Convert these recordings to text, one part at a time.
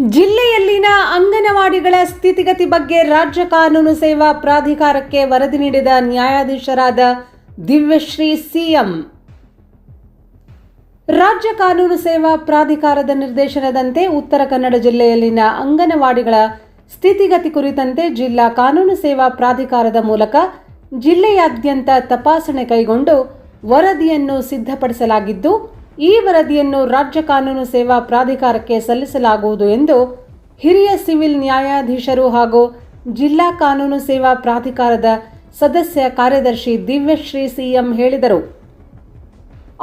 ಜಿಲ್ಲೆಯಲ್ಲಿನ ಅಂಗನವಾಡಿಗಳ ಸ್ಥಿತಿಗತಿ ಬಗ್ಗೆ ರಾಜ್ಯ ಕಾನೂನು ಸೇವಾ ಪ್ರಾಧಿಕಾರಕ್ಕೆ ವರದಿ ನೀಡಿದ ನ್ಯಾಯಾಧೀಶರಾದ ದಿವ್ಯಶ್ರೀ ಸಿಎಂ. ರಾಜ್ಯ ಕಾನೂನು ಸೇವಾ ಪ್ರಾಧಿಕಾರದ ನಿರ್ದೇಶನದಂತೆ ಉತ್ತರ ಕನ್ನಡ ಜಿಲ್ಲೆಯಲ್ಲಿನ ಅಂಗನವಾಡಿಗಳ ಸ್ಥಿತಿಗತಿ ಕುರಿತಂತೆ ಜಿಲ್ಲಾ ಕಾನೂನು ಸೇವಾ ಪ್ರಾಧಿಕಾರದ ಮೂಲಕ ಜಿಲ್ಲೆಯಾದ್ಯಂತ ತಪಾಸಣೆ ಕೈಗೊಂಡು ವರದಿಯನ್ನು ಸಿದ್ಧಪಡಿಸಲಾಗಿದ್ದು ಈ ವರದಿಯನ್ನು ರಾಜ್ಯ ಕಾನೂನು ಸೇವಾ ಪ್ರಾಧಿಕಾರಕ್ಕೆ ಸಲ್ಲಿಸಲಾಗುವುದು ಎಂದು ಹಿರಿಯ ಸಿವಿಲ್ ನ್ಯಾಯಾಧೀಶರು ಹಾಗೂ ಜಿಲ್ಲಾ ಕಾನೂನು ಸೇವಾ ಪ್ರಾಧಿಕಾರದ ಸದಸ್ಯ ಕಾರ್ಯದರ್ಶಿ ದಿವ್ಯಶ್ರೀ ಸಿಎಂ ಹೇಳಿದರು.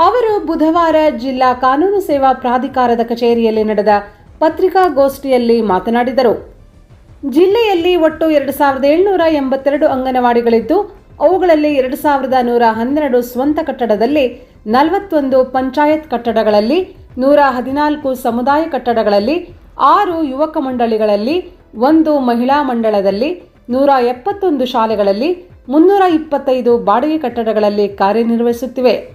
ಅವರು ಬುಧವಾರ ಜಿಲ್ಲಾ ಕಾನೂನು ಸೇವಾ ಪ್ರಾಧಿಕಾರದ ಕಚೇರಿಯಲ್ಲಿ ನಡೆದ ಪತ್ರಿಕಾಗೋಷ್ಠಿಯಲ್ಲಿ ಮಾತನಾಡಿದರು. ಜಿಲ್ಲೆಯಲ್ಲಿ ಒಟ್ಟು ಎರಡು ಸಾವಿರದ ಏಳ್ನೂರ ಎಂಬತ್ತೆರಡು ಅಂಗನವಾಡಿಗಳಿದ್ದು ಅವುಗಳಲ್ಲಿ ಎರಡು ಸಾವಿರದ ನೂರ ಹನ್ನೆರಡು ಸ್ವಂತ ಕಟ್ಟಡದಲ್ಲಿ ನಲವತ್ತೊಂದು ಪಂಚಾಯತ್ ಕಟ್ಟಡಗಳಲ್ಲಿ ನೂರ ಹದಿನಾಲ್ಕು ಸಮುದಾಯ ಕಟ್ಟಡಗಳಲ್ಲಿ ಆರು ಯುವಕ ಮಂಡಳಿಗಳಲ್ಲಿ ಒಂದು ಮಹಿಳಾ ಮಂಡಳದಲ್ಲಿ ನೂರ ಎಪ್ಪತ್ತೊಂದು ಶಾಲೆಗಳಲ್ಲಿ ಮುನ್ನೂರ ಇಪ್ಪತ್ತೈದು ಬಾಡಿಗೆ ಕಟ್ಟಡಗಳಲ್ಲಿ ಕಾರ್ಯನಿರ್ವಹಿಸುತ್ತಿವೆ.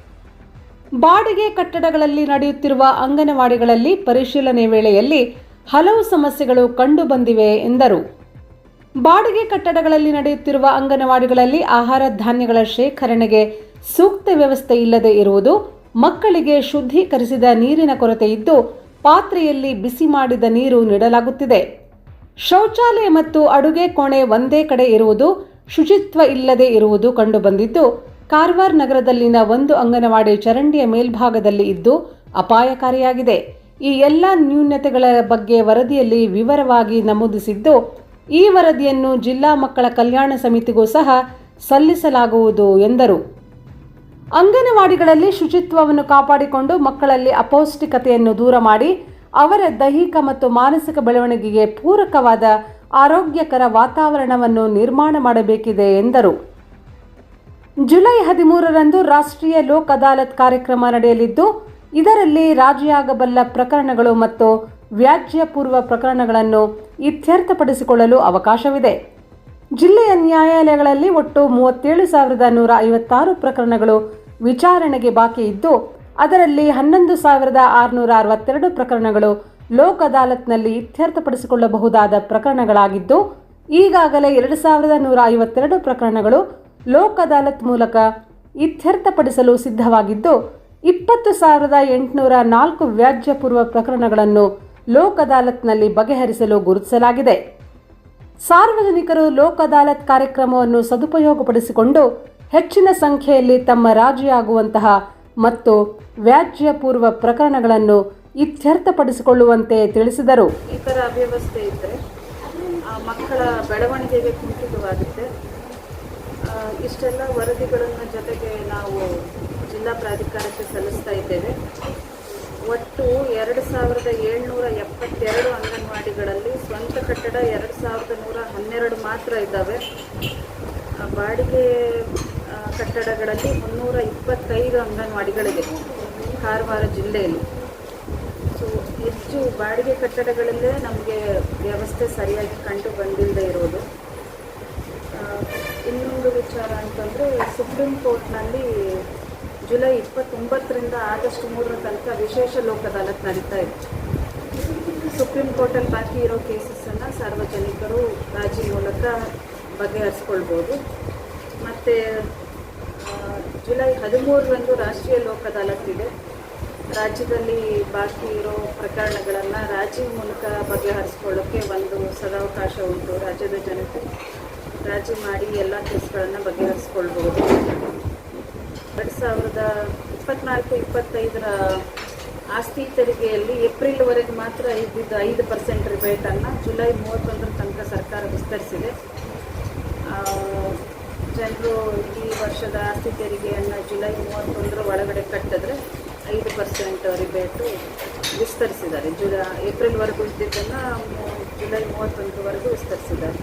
ಬಾಡಿಗೆ ಕಟ್ಟಡಗಳಲ್ಲಿ ನಡೆಯುತ್ತಿರುವ ಅಂಗನವಾಡಿಗಳಲ್ಲಿ ಪರಿಶೀಲನೆ ವೇಳೆಯಲ್ಲಿ ಹಲವು ಸಮಸ್ಯೆಗಳು ಕಂಡುಬಂದಿವೆ ಎಂದರು. ಬಾಡಿಗೆ ಕಟ್ಟಡಗಳಲ್ಲಿ ನಡೆಯುತ್ತಿರುವ ಅಂಗನವಾಡಿಗಳಲ್ಲಿ ಆಹಾರ ಧಾನ್ಯಗಳ ಶೇಖರಣೆಗೆ ಸೂಕ್ತ ವ್ಯವಸ್ಥೆ ಇಲ್ಲದೆ ಇರುವುದು, ಮಕ್ಕಳಿಗೆ ಶುದ್ಧೀಕರಿಸಿದ ನೀರಿನ ಕೊರತೆ ಇದ್ದು, ಪಾತ್ರೆಯಲ್ಲಿ ಬಿಸಿ ಮಾಡಿದ ನೀರು ನೀಡಲಾಗುತ್ತಿದೆ. ಶೌಚಾಲಯ ಮತ್ತು ಅಡುಗೆ ಕೋಣೆ ಒಂದೇ ಕಡೆ ಇರುವುದು, ಶುಚಿತ್ವ ಇಲ್ಲದೆ ಇರುವುದು ಕಂಡುಬಂದಿದ್ದು, ಕಾರವಾರ ನಗರದಲ್ಲಿನ ಒಂದು ಅಂಗನವಾಡಿ ಚರಂಡಿಯ ಮೇಲ್ಭಾಗದಲ್ಲಿ ಇದ್ದು ಅಪಾಯಕಾರಿಯಾಗಿದೆ. ಈ ಎಲ್ಲ ನ್ಯೂನತೆಗಳ ಬಗ್ಗೆ ವರದಿಯಲ್ಲಿ ವಿವರವಾಗಿ ನಮೂದಿಸಿದ್ದು ಈ ವರದಿಯನ್ನು ಜಿಲ್ಲಾ ಮಕ್ಕಳ ಕಲ್ಯಾಣ ಸಮಿತಿಗೂ ಸಹ ಸಲ್ಲಿಸಲಾಗುವುದು ಎಂದರು. ಅಂಗನವಾಡಿಗಳಲ್ಲಿ ಶುಚಿತ್ವವನ್ನು ಕಾಪಾಡಿಕೊಂಡು ಮಕ್ಕಳಲ್ಲಿ ಅಪೌಷ್ಟಿಕತೆಯನ್ನು ದೂರ ಮಾಡಿ ಅವರ ದೈಹಿಕ ಮತ್ತು ಮಾನಸಿಕ ಬೆಳವಣಿಗೆಗೆ ಪೂರಕವಾದ ಆರೋಗ್ಯಕರ ವಾತಾವರಣವನ್ನು ನಿರ್ಮಾಣ ಮಾಡಬೇಕಿದೆ ಎಂದರು. ಜುಲೈ ಹದಿಮೂರರಂದು ರಾಷ್ಟ್ರೀಯ ಲೋಕ್ ಅದಾಲತ್ ಕಾರ್ಯಕ್ರಮ ನಡೆಯಲಿದ್ದು, ಇದರಲ್ಲಿ ರಾಜಿಯಾಗಬಲ್ಲ ಪ್ರಕರಣಗಳು ಮತ್ತು ವ್ಯಾಜ್ಯ ಪೂರ್ವ ಪ್ರಕರಣಗಳನ್ನು ಇತ್ಯರ್ಥಪಡಿಸಿಕೊಳ್ಳಲು ಅವಕಾಶವಿದೆ. ಜಿಲ್ಲೆಯ ನ್ಯಾಯಾಲಯಗಳಲ್ಲಿ ಒಟ್ಟು ಮೂವತ್ತೇಳು ಸಾವಿರದ ನೂರ ಐವತ್ತಾರು ಪ್ರಕರಣಗಳು ವಿಚಾರಣೆಗೆ ಬಾಕಿ ಇದ್ದು, ಅದರಲ್ಲಿ ಹನ್ನೊಂದು ಸಾವಿರದ ಆರುನೂರ ಅರವತ್ತೆರಡು ಪ್ರಕರಣಗಳು ಲೋಕ್ ಅದಾಲತ್ನಲ್ಲಿ ಇತ್ಯರ್ಥಪಡಿಸಿಕೊಳ್ಳಬಹುದಾದ ಪ್ರಕರಣಗಳಾಗಿದ್ದು, ಈಗಾಗಲೇ ಎರಡು ಸಾವಿರದ ನೂರ ಐವತ್ತೆರಡು ಪ್ರಕರಣಗಳು ಲೋಕ್ ಅದಾಲತ್ ಮೂಲಕ ಇತ್ಯರ್ಥಪಡಿಸಲು ಸಿದ್ಧವಾಗಿದ್ದು, ಇಪ್ಪತ್ತು ಸಾವಿರದ ಎಂಟುನೂರ ನಾಲ್ಕು ವ್ಯಾಜ್ಯಪೂರ್ವ ಪ್ರಕರಣಗಳನ್ನು ಲೋಕ್ ಅದಾಲತ್ನಲ್ಲಿ ಬಗೆಹರಿಸಲು ಗುರುತಿಸಲಾಗಿದೆ. ಸಾರ್ವಜನಿಕರು ಲೋಕ್ ಅದಾಲತ್ ಕಾರ್ಯಕ್ರಮವನ್ನು ಸದುಪಯೋಗಪಡಿಸಿಕೊಂಡು ಹೆಚ್ಚಿನ ಸಂಖ್ಯೆಯಲ್ಲಿ ತಮ್ಮ ರಾಜಿಯಾಗುವಂತಹ ಮತ್ತು ವ್ಯಾಜ್ಯ ಪೂರ್ವ ಪ್ರಕರಣಗಳನ್ನು ಇತ್ಯರ್ಥಪಡಿಸಿಕೊಳ್ಳುವಂತೆ ತಿಳಿಸಿದರು. ಈ ಥರ ಅವ್ಯವಸ್ಥೆ ಇದ್ದರೆ ಮಕ್ಕಳ ಬೆಳವಣಿಗೆಗೆ ಕುಂಠಿತವಾಗುತ್ತೆ. ಇಷ್ಟೆಲ್ಲ ವರದಿಗಳನ್ನು ಜೊತೆಗೆ ನಾವು ಜಿಲ್ಲಾ ಪ್ರಾಧಿಕಾರಕ್ಕೆ ಸಲ್ಲಿಸ್ತಾ ಇದ್ದೇವೆ. ಒಟ್ಟು ಎರಡು ಸಾವಿರದ ಏಳ್ನೂರ ಎಪ್ಪತ್ತೆರಡು ಅಂಗನವಾಡಿಗಳಲ್ಲಿ ಸ್ವಂತ ಕಟ್ಟಡ ಎರಡು ಸಾವಿರದ ನೂರ ಹನ್ನೆರಡು ಮಾತ್ರ ಇದ್ದಾವೆ. ಬಾಡಿಗೆ ಕಟ್ಟಡಗಳಲ್ಲಿ ಮುನ್ನೂರ ಇಪ್ಪತ್ತೈದು ಅಂಗನವಾಡಿಗಳಿದೆ ಕಾರವಾರ ಜಿಲ್ಲೆಯಲ್ಲಿ. ಸೊ ಹೆಚ್ಚು ಬಾಡಿಗೆ ಕಟ್ಟಡಗಳಲ್ಲೇ ನಮಗೆ ವ್ಯವಸ್ಥೆ ಸರಿಯಾಗಿ ಕಂಡು ಬಂದಿಲ್ಲದೆ ಇರೋದು. ಇನ್ನೊಂದು ವಿಚಾರ ಅಂತಂದರೆ ಸುಪ್ರೀಂ ಕೋರ್ಟ್ನಲ್ಲಿ ಜುಲೈ ಇಪ್ಪತ್ತೊಂಬತ್ತರಿಂದ ಆಗಸ್ಟ್ ಮೂರರ ತನಕ ವಿಶೇಷ ಲೋಕದಾಲತ್ ನಡೀತಾ ಇದೆ. ಸುಪ್ರೀಂ ಕೋರ್ಟಲ್ಲಿ ಬಾಕಿ ಇರೋ ಕೇಸಸ್ಸನ್ನು ಸಾರ್ವಜನಿಕರು ರಾಜಿ ಮೂಲಕ ಬಗೆಹರಿಸ್ಕೊಳ್ಬೋದು. ಮತ್ತು ಜುಲೈ ಹದಿಮೂರರಂದು ರಾಷ್ಟ್ರೀಯ ಲೋಕ ಅದಾಲತ್ ಇದೆ. ರಾಜ್ಯದಲ್ಲಿ ಬಾಕಿ ಇರೋ ಪ್ರಕರಣಗಳನ್ನು ರಾಜಿ ಮೂಲಕ ಬಗೆಹರಿಸ್ಕೊಳ್ಳೋಕ್ಕೆ ಒಂದು ಸದಾವಕಾಶ ಉಂಟು ರಾಜ್ಯದ ಜನತೆ. ರಾಜಿ ಮಾಡಿ ಎಲ್ಲ ಕೇಸ್ಗಳನ್ನು ಬಗೆಹರಿಸ್ಕೊಳ್ಬೋದು. ಎರಡು ಸಾವಿರದ ಇಪ್ಪತ್ನಾಲ್ಕು, ಇಪ್ಪತ್ತೈದರ ಆಸ್ತಿ ತೆರಿಗೆಯಲ್ಲಿ ಏಪ್ರಿಲ್ವರೆಗೆ ಮಾತ್ರ ಇದ್ದಿದ್ದ ಐದು ಪರ್ಸೆಂಟ್ ರಿಬೇಟನ್ನು ಜುಲೈ ಮೂವತ್ತೊಂದರ ತನಕ ಸರ್ಕಾರ ವಿಸ್ತರಿಸಿದೆ. ಜನರು ಈ ವರ್ಷದ ಆಸ್ತಿ ತೆರಿಗೆಯನ್ನು ಜುಲೈ ಮೂವತ್ತೊಂದರ ಒಳಗಡೆ ಕಟ್ಟಿದ್ರೆ ಐದು ಪರ್ಸೆಂಟ್ ರಿಬೇಟು ವಿಸ್ತರಿಸಿದ್ದಾರೆ. ಜುಲೈ, ಏಪ್ರಿಲ್ವರೆಗೂ ಇದ್ದಿದ್ದನ್ನು ಜುಲೈ ಮೂವತ್ತೊಂದರವರೆಗೂ ವಿಸ್ತರಿಸಿದ್ದಾರೆ.